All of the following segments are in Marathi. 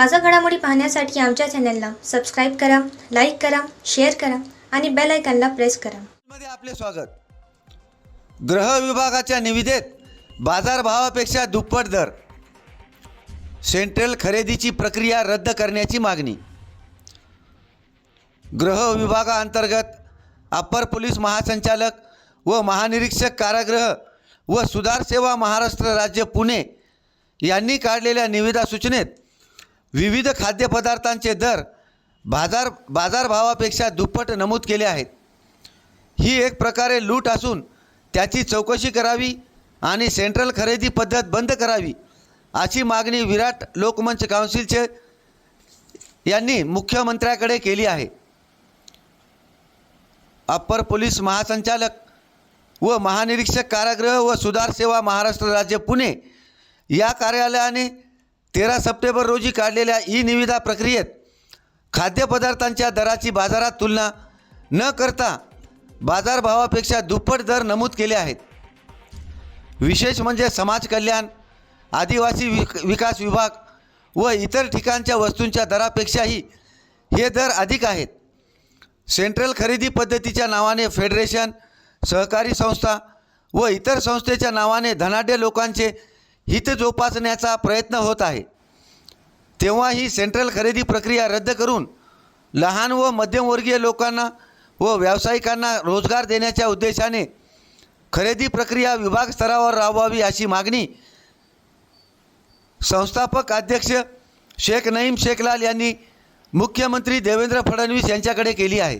ताजा घडामोडी पाहण्यासाठी आमच्या चॅनलला सबस्क्राईब करा लाईक करा शेअर करा आणि बेल आयकॉनला प्रेस करा. मध्ये आपले स्वागत. गृह विभागाच्या निविदेत बाजारभावापेक्षा दुप्पट दर. सेंट्रल खरेदीची प्रक्रिया रद्द करण्याची मागणी. गृह विभागाअंतर्गत अप्पर पोलीस महासंचालक व महानिरीक्षक कारागृह व सुधार सेवा महाराष्ट्र राज्य पुणे यांनी काढलेल्या निविदा सूचनेत विविध खाद्यपदार्थांचे दर बाजार बाजारभावापेक्षा दुप्पट नमूद केले आहेत. ही एक प्रकारे लूट असून त्याची चौकशी करावी आणि सेंट्रल खरेदी पद्धत बंद करावी अशी मागणी विराट लोकमंच काउन्सिलचे यांनी मुख्यमंत्र्याकडे केली आहे. अप्पर पोलीस महासंचालक व महानिरीक्षक कारागृह व सुधार सेवा महाराष्ट्र राज्य पुणे या कार्यालयाने तेरा सप्टेंबर रोजी काढलेल्या ई निविदा प्रक्रियेत खाद्यपदार्थांच्या दराची बाजारात तुलना न करता बाजारभावापेक्षा दुप्पट दर नमूद केले आहेत. विशेष म्हणजे समाज कल्याण आदिवासी विक विकास विभाग व इतर ठिकाणच्या वस्तूंच्या दरापेक्षाही हे दर अधिक आहेत. सेंट्रल खरेदी पद्धतीच्या नावाने फेडरेशन सहकारी संस्था व इतर संस्थेच्या नावाने धनाढ्य लोकांचे हित जोपासण्याचा प्रयत्न होत आहे. तेव्हा ही सेंट्रल खरेदी प्रक्रिया रद्द करून लहान व मध्यमवर्गीय लोकांना व व्यावसायिकांना रोजगार देण्याच्या उद्देशाने खरेदी प्रक्रिया विभाग स्तरावर राबवावी अशी मागणी संस्थापक अध्यक्ष शेख नईम शेखलाल यांनी मुख्यमंत्री देवेंद्र फडणवीस यांच्याकडे केली आहे.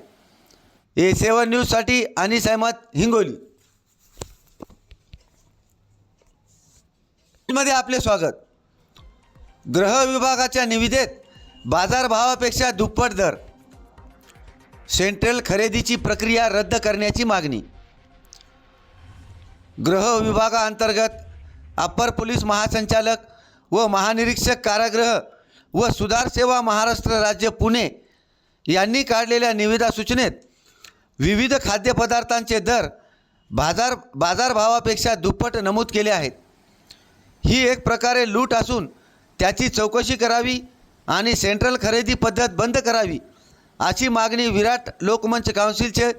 ए सेवन न्यूजसाठी अनिस अहमद हिंगोली. मध्ये आपले स्वागत. ग्रह विभागाच्या निविदेत बाजारभावापेक्षा दुप्पट दर. सेंट्रल खरेदीची प्रक्रिया रद्द करण्याची मागणी. ग्रह विभागाअंतर्गत अप्पर पोलीस महासंचालक व महानिरीक्षक कारागृह व सुधार सेवा महाराष्ट्र राज्य पुणे यांनी काढलेल्या निविदा सूचनेत विविध खाद्यपदार्थांचे दर बाजार बाजारभावापेक्षा दुप्पट नमूद केले आहेत. ही एक प्रकारे लूट असून त्याची चौकशी करावी आणि सेंट्रल खरेदी पद्धत बंद करावी अशी मागणी विराट लोकमंच काउन्सिलचे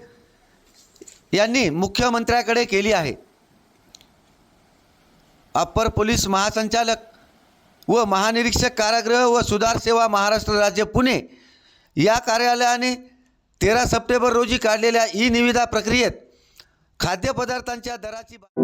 यांनी मुख्यमंत्र्याकडे केली आहे. अप्पर पोलीस महासंचालक व महानिरीक्षक कारागृह व सुधार सेवा महाराष्ट्र राज्य पुणे या कार्यालयाने तेरा सप्टेंबर रोजी काढलेल्या ई निविदा प्रक्रियेत खाद्यपदार्थांच्या दराची बा-